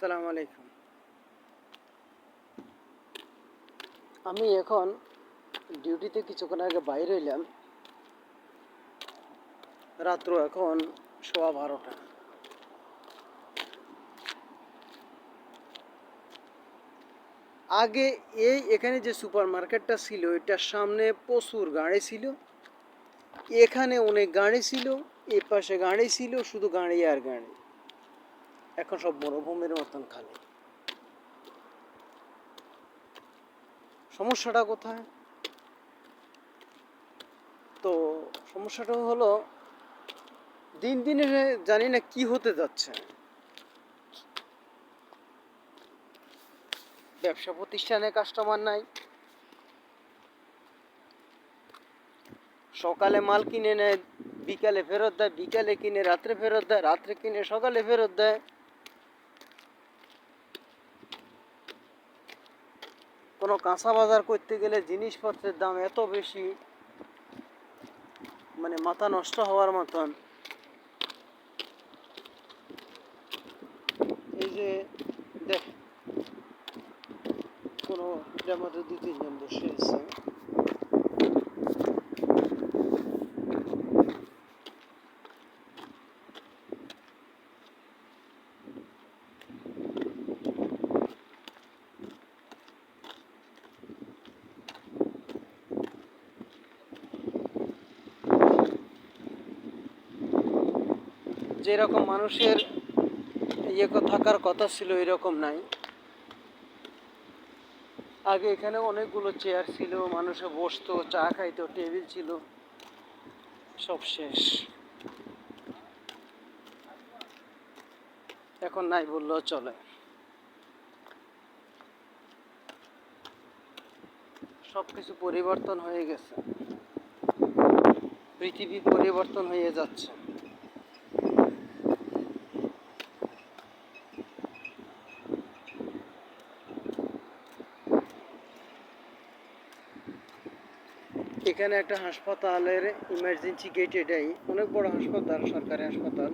আসসালামু আলাইকুম। আমি এখন ডিউটিতে কিছুক্ষণ আগে বাইরে এলাম রাত্র এখন সোয়া বারোটা। আগে এই এখানে যে সুপার মার্কেটটা ছিল, এটার সামনে প্রচুর গাড়ি ছিল। এখানে অনেক গাড়ি ছিল এ পাশে গাড়ি ছিল, শুধু গাড়ি আর গাড়ি। এখন সব মরুভূমির মতন খালি। সমস্যাটা কোথায়? তো সমস্যাটা হলো, দিন দিনে জানি না কি হতে যাচ্ছে। ব্যবসা প্রতিষ্ঠানে কাস্টমার নাই। সকালে মাল কিনে নেয়, বিকালে ফেরত দেয়, বিকালে কিনে, রাত্রে ফেরত দেয়, রাত্রে কিনে, সকালে ফেরত দেয়। কোনো কাঁচা বাজার করতে গেলে জিনিসপত্রের দাম এত বেশি মানে মাথা নষ্ট হওয়ার মতন। এই যে দেখ, কোনো এটার মধ্যে দু তিনজন বসে আছে। যেরকম মানুষের ইয়ে থাকার কথা ছিল, এরকম নাই। আগে এখানে অনেকগুলো চেয়ার ছিল, মানুষে বসতো, চা খাইতো টেবিল ছিল, সব শেষ। এখন নাই বললেও চলে। সব কিছু পরিবর্তন হয়ে গেছে। পৃথিবী পরিবর্তন হয়ে যাচ্ছে। এখানে একটা হাসপাতালের ইমার্জেন্সি গেট এটাই। অনেক বড় হাসপাতাল, সরকারি হাসপাতাল।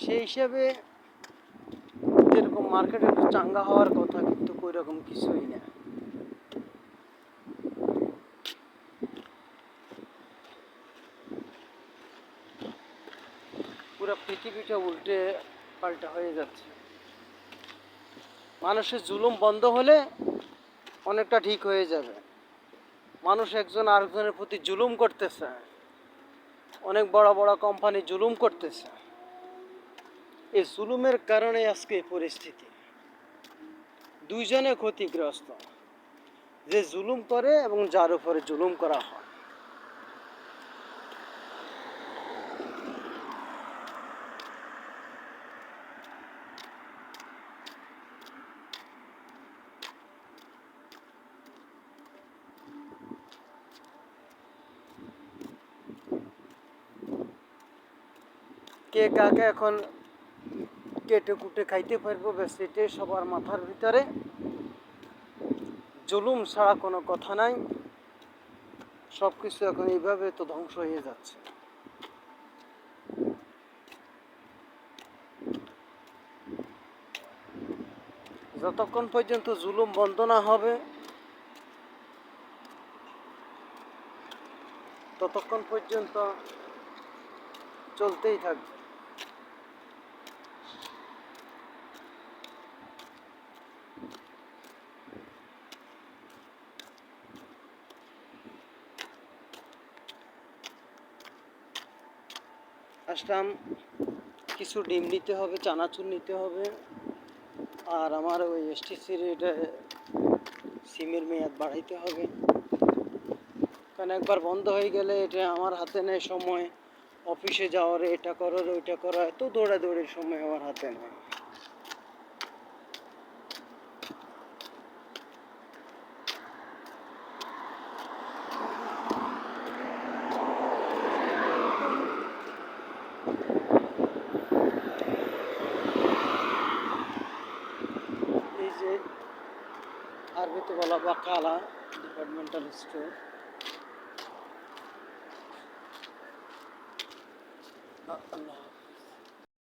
সেই হিসাবে যেরকম মার্কেটে একটু চাঙ্গা হওয়ার কথা, কিন্তু ওই রকম কিছুই না। পুরো পৃথিবীটা উল্টে পাল্টা হয়ে যাচ্ছে। মানুষের জুলুম বন্ধ হলে অনেকটা ঠিক হয়ে যাবে। মানুষ একজন আরেকজনের প্রতি জুলুম করতেছে। অনেক বড় বড় কোম্পানি জুলুম করতেছে। এই জুলুমের কারণে আজকে পরিস্থিতি। দুইজনে ক্ষতিগ্রস্ত। যে জুলুম করে এবং যার উপরে জুলুম করা হয়। কে কাকে এখন কেটে কুটে খাইতে পারব ব্যাস, এটাই সবার মাথার ভিতরে। জুলুম ছাড়া কোনো কথা নাই। সব কিছু এখন এইভাবে তো ধ্বংস হয়ে যাচ্ছে। যতক্ষণ পর্যন্ত জুলুম বন্ধ না হবে, ততক্ষণ পর্যন্ত চলতেই থাকবে। আসলাম। কিছু ডিম নিতে হবে, চানাচুর নিতে হবে। আর আমার ওই এসটিসির এটা সিমের মেয়াদ বাড়াইতে হবে। কারণ একবার বন্ধ হয়ে গেলে এটা আমার হাতে নেয় সময়। অফিসে যাওয়ার, এটা করার, ওইটা করা এত দৌড়াদৌড়ির সময় আমার হাতে নেই এই যে আরবিতে বলা বাকালা ডিপার্টমেন্টাল স্টোর আল্লাহ।